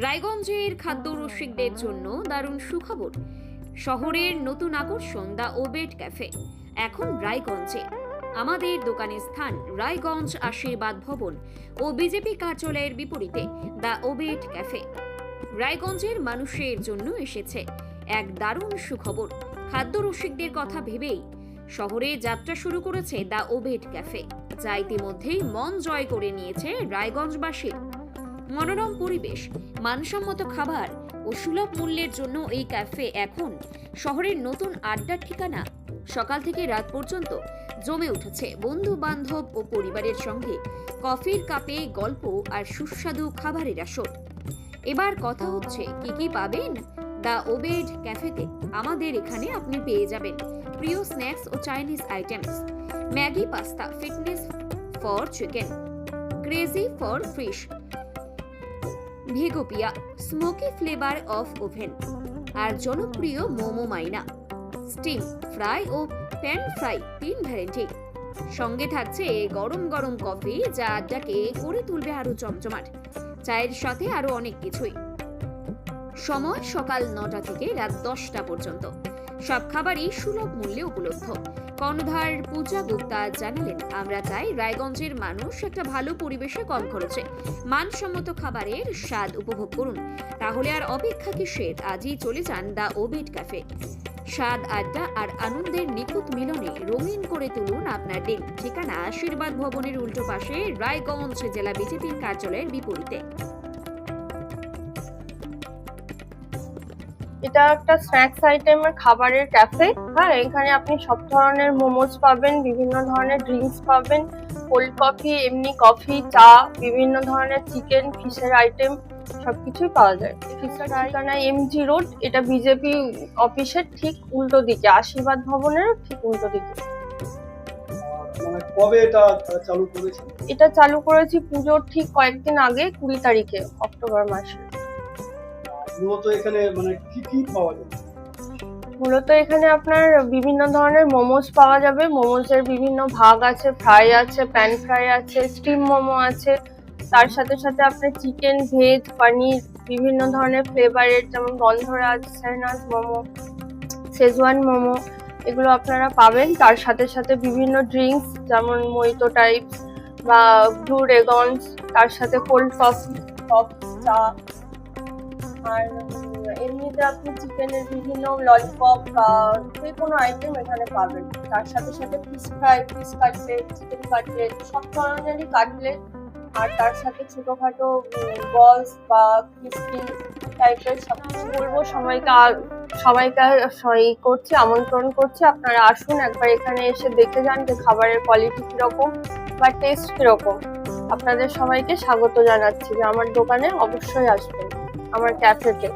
রায়গঞ্জের খাদ্য রসিকদের জন্য দারুণ সুখবর। শহরের নতুন আকর্ষণ দ্য ওবেট ক্যাফে, এখন রায়গঞ্জে। আমাদের দোকানের স্থান রায়গঞ্জ আশীর্বাদ ভবন ও বিজেপি কার্যালয়ের বিপরীতে দ্য ওবেট ক্যাফে। রায়গঞ্জের মানুষের জন্য এসেছে এক দারুণ সুখবর। খাদ্য রসিকদের কথা ভেবেই শহরে যাত্রা শুরু করেছে দ্য ওবেট ক্যাফে, যা ইতিমধ্যেই মন জয় করে নিয়েছে রায়গঞ্জবাসীর মনোরম পরিবেশ, মানসম্মত খাবার ও সুলভ মূল্যের জন্য এই ক্যাফে এখন শহরের নতুন আড্ডার ঠিকানা। সকাল থেকে রাত পর্যন্ত জমে উঠেছে বন্ধু বান্ধব ও পরিবারের সঙ্গে কফির কাপে গল্প আর সুস্বাদু খাবারের আসর। এবার কথা হচ্ছে, কি কি পাবেন? দ্য ওবেড ক্যাফেতে। আমাদের এখানে আপনি পেয়ে যাবেন প্রিয় snacks O Chinese items. Maggi pasta, fitness for chicken. Crazy for fish. Vegopia smoky flavour of oven আর জনপ্রিয় মোমো মাইনা। স্টিম ফ্রাই ও প্যান ফ্রাই তিন ভ্যারাইটি সঙ্গে থাকছে গরম গরম কফি যা আড্ডাকে করে তুলবে আরও চমচমাট। চায়ের সাথে আরও অনেক কিছুই। সময় সকাল নটা থেকে রাত দশটা পর্যন্ত। সব খাবারই সুলভ মূল্যে উপলব্ধ। কর্ণধার পূজা গুপ্তা জানালেন, আমরা চাই রায়গঞ্জের মানুষ একটা ভালো পরিবেশে কম খরচে মানসম্মত খাবারের স্বাদ উপভোগ করুন। তাহলে আর অপেক্ষা কিসের? আজই চলে যান দ্য ওবেট ক্যাফে। স্বাদ আড্ডা আর আনন্দের নিখুঁত মিলনে রঙিন করে তুলুন আপনার দিন ঠিকানা আশীর্বাদ ভবনের উল্টো পাশে রায়গঞ্জ জেলা বিজেপির কার্যালয়ের বিপরীতে। এটা একটা স্ন্যাক্স আইটেমের খাবারের ক্যাফে হ্যাঁ এখানে আপনি সব ধরনের মোমোজ পাবেন বিভিন্ন ধরনের ড্রিঙ্কস পাবেন কোল্ড কফি এমনি কফি চা বিভিন্ন ধরনের চিকেন ফিশের আইটেম সবকিছুই পাওয়া যায়। ফিশার ঠিকানা এমজি রোড এটা বিজেপি অফিসের ঠিক উল্টো দিকে আশীর্বাদ ভবনের ঠিক উল্টো দিকে। মানে কবে এটা চালু করেছেন? এটা চালু করেছি পুজোর ঠিক কয়েকদিন আগে কুড়ি তারিখে অক্টোবর মাসে। মূলত এখানে মানে কি কি পাওয়া মূলত এখানে আপনার বিভিন্ন ধরনের মোমোস পাওয়া যাবে। মোমোসের বিভিন্ন ভাগ আছে, ফ্রাই আছে, প্যান ফ্রাই আছে, স্টিম মোমো আছে। তার সাথে সাথে আপনার চিকেন, ভেজ, পনির, বিভিন্ন ধরনের ফ্লেভারের যেমন গন্ধরাজ সেহনাজ মোমো শেজওয়ান মোমো, এগুলো আপনারা পাবেন। তার সাথে সাথে বিভিন্ন ড্রিঙ্কস যেমন মইতো টাইপ বা ব্লু রেগনস তার সাথে কোল্ড কফি কফি চা আর এমনিতে আপনি চিকেনের বিভিন্ন ললিপপ বা যে কোনো আইটেম এখানে পাবেন। তার সাথে সাথে fish fry fish cutlet chicken cutlet সব ধরনেরই কাটলেট আর তার সাথে ছোটোখাটো বলস বা ক্রিস্পি টাইপের সব কিছু বলব। সবাইকে সবাইকে ই করছি, আমন্ত্রণ করছি। আপনারা আসুন, একবার এখানে এসে দেখে যান যে খাবারের কোয়ালিটি কীরকম বা টেস্ট কীরকম। আপনাদের সবাইকে স্বাগত জানাচ্ছি যে আমার দোকানে অবশ্যই আসবেন। আমার ক্যাফেতে